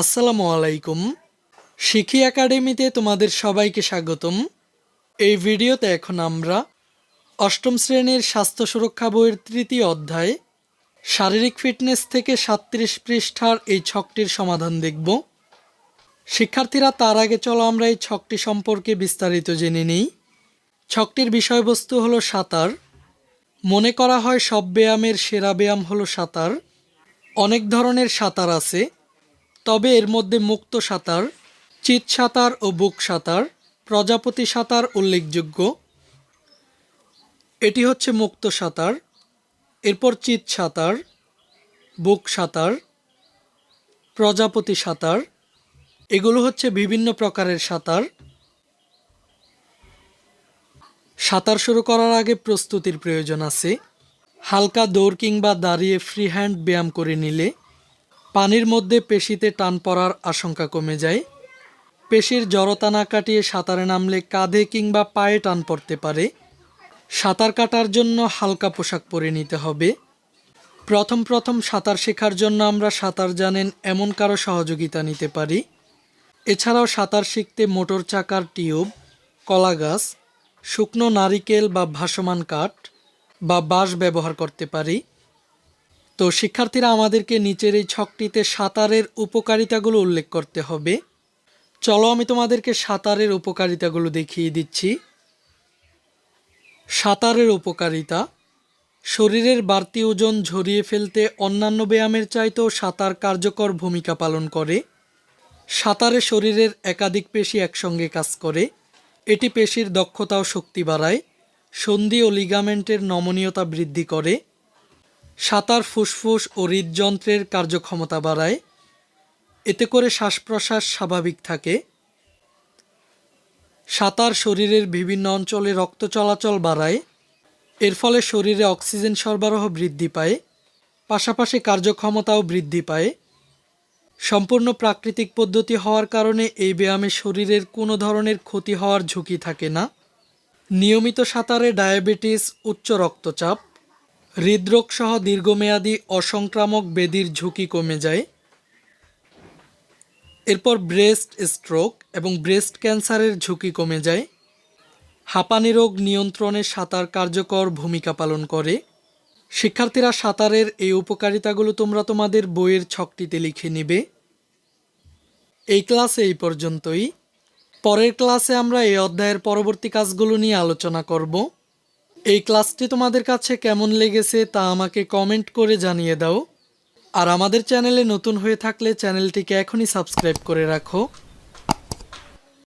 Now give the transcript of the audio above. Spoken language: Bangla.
আসসালামু আলাইকুম। শিখি একাডেমিতে তোমাদের সবাইকে স্বাগতম। এই ভিডিওতে এখন আমরা অষ্টম শ্রেণির স্বাস্থ্য সুরক্ষা বইয়ের তৃতীয় অধ্যায়, শারীরিক ফিটনেস থেকে সাতত্রিশ পৃষ্ঠার এই ছকটির সমাধান দেখব। শিক্ষার্থীরা, তার আগে চলো আমরা এই ছকটি সম্পর্কে বিস্তারিত জেনে নিই। ছকটির বিষয়বস্তু হলো সাঁতার। মনে করা হয়, সব ব্যায়ামের সেরা ব্যায়াম হলো সাঁতার। অনেক ধরনের সাঁতার আছে। তবে এর মধ্যে মুক্ত সাঁতার, চিত সাঁতার ও বুক সাঁতার, প্রজাপতি সাঁতার উল্লেখযোগ্য। এটি হচ্ছে মুক্ত সাঁতার, এরপর চিত সাঁতার, বুক সাঁতার, প্রজাপতি সাঁতার, এগুলো হচ্ছে বিভিন্ন প্রকারের সাঁতার। সাঁতার শুরু করার আগে প্রস্তুতির প্রয়োজন আছে। হালকা দৌড় কিংবা দাঁড়িয়ে ফ্রি হ্যান্ড ব্যায়াম করে নিলে পানির মধ্যে পেশিতে টান পড়ার আশঙ্কা কমে যায়। পেশির জড়তা না কাটিয়ে সাঁতারে নামলে কাঁধে কিংবা পায়ে টান পড়তে পারে। সাঁতার কাটার জন্য হালকা পোশাক পরে নিতে হবে। প্রথম প্রথম সাঁতার শেখার জন্য আমরা সাঁতার জানেন এমন কারও সহযোগিতা নিতে পারি। এছাড়াও সাঁতার শিখতে মোটর চাকার টিউব, কলা গাছ, শুকনো নারিকেল বা ভাসমান কাঠ বা বাঁশ ব্যবহার করতে পারি। তো শিক্ষার্থীরা আমাদেরকে নিচের এই ছকটিতে সাঁতারের উপকারিতাগুলো উল্লেখ করতে হবে। চলো আমি তোমাদেরকে সাঁতারের উপকারিতাগুলো দেখিয়ে দিচ্ছি। সাঁতারের উপকারিতা, শরীরের বাড়তি ওজন ঝরিয়ে ফেলতে অন্যান্য ব্যায়ামের চাইতেও সাঁতার কার্যকর ভূমিকা পালন করে। সাঁতারে শরীরের একাধিক পেশি একসঙ্গে কাজ করে। এটি পেশির দক্ষতা ও শক্তি বাড়ায়। সন্ধি ও লিগামেন্টের নমনীয়তা বৃদ্ধি করে। সাঁতার, ফুসফুস ও হৃদযন্ত্রের কার্যক্ষমতা বাড়ায়। এতে করে শ্বাস প্রশ্বাস স্বাভাবিক থাকে। সাঁতার শরীরের বিভিন্ন অঞ্চলে রক্ত চলাচল বাড়ায়। এর ফলে শরীরে অক্সিজেন সরবরাহ বৃদ্ধি পায়। পাশাপাশি কার্যক্ষমতাও বৃদ্ধি পায়। সম্পূর্ণ প্রাকৃতিক পদ্ধতি হওয়ার কারণে এই ব্যায়ামে শরীরের কোনো ধরনের ক্ষতি হওয়ার ঝুঁকি থাকে না। নিয়মিত সাঁতারে ডায়াবেটিস, উচ্চ রক্তচাপ হৃদরোগ সহ দীর্ঘমেয়াদী অসংক্রামক বেদির ঝুঁকি কমে যায়। এরপর ব্রেস্ট স্ট্রোক এবং ব্রেস্ট ক্যান্সারের ঝুঁকি কমে যায়। হাঁপানি রোগ নিয়ন্ত্রণে সাঁতার কার্যকর ভূমিকা পালন করে। শিক্ষার্থীরা সাঁতারের এই উপকারিতাগুলো তোমরা তোমাদের বইয়ের ছকটিতে লিখে নিবে। এই ক্লাসে এই পর্যন্তই। পরের ক্লাসে আমরা এই অধ্যায়ের পরবর্তী কাজগুলো নিয়ে আলোচনা করব। এই ক্লাসটি তোমাদের কাছে কেমন লেগেছে তা আমাকে কমেন্ট করে জানিয়ে দাও। আর আমাদের চ্যানেলে নতুন হয়ে থাকলে চ্যানেলটিকে এখনই সাবস্ক্রাইব করে রাখো।